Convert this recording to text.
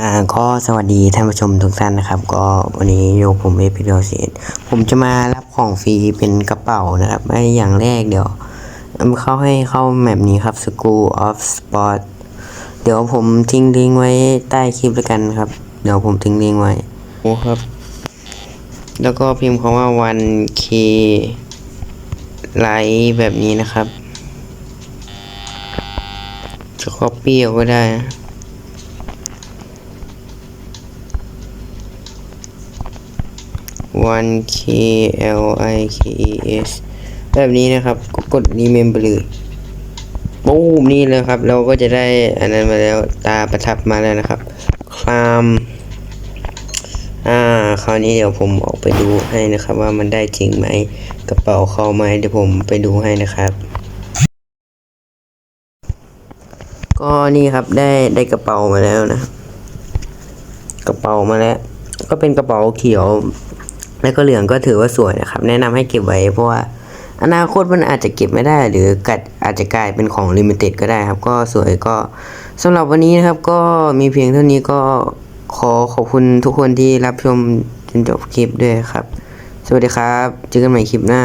อ่าก็สวัสดีท่านผู้ชมทุกท่านนะครับ ก็วันนี้โยผมเอพิโดเซนผมจะมารับของฟรีเป็นกระเป๋านะครับไออย่างแรกเดี๋ยวเข้าให้เข้าแมปนี้ครับ School of Sport เดี๋ยวผมทิ้งลิงก์ไว้ใต้คลิปแล้วกันครับ เดี๋ยวผมทิ้งลิงก์ไว้โอ้ครับ แล้วก็พิมพ์คำว่า 1k ไลค์แบบนี้นะครับจะ copy เอาก็ได้นะ 1 k l i k e s แบบนี้นะครับก็กด remember เลยปูมนี่เลยครับ เราก็จะได้อันนั้นมาแล้วตาประทับมาแล้วนะครับ คลามอ่าคราวนี้เดี๋ยวผมออกไปดูให้นะครับ ว่ามันได้จริงไหมกระเป๋าเข้าไหมเดี๋ยวผมไปดูให้นะครับ ก็นี่ครับได้ได้กระเป๋ามาแล้วนะ กระเป๋ามาแล้ว ก็เป็นกระเป๋าเขียว แล้วก็เหลืองก็ถือว่าสวยนะครับ แนะนำให้เก็บไว้เพราะว่าอนาคตมันอาจจะเก็บไม่ได้ หรือกัดอาจจะกลายเป็นของลิมิเต็ดก็ได้ครับ ก็สวยก็สำหรับวันนี้นะครับ ก็มีเพียงเท่านี้ก็ขอขอบคุณทุกคนที่รับชมจนจบคลิปด้วยครับ สวัสดีครับ เจอกันใหม่คลิปหน้า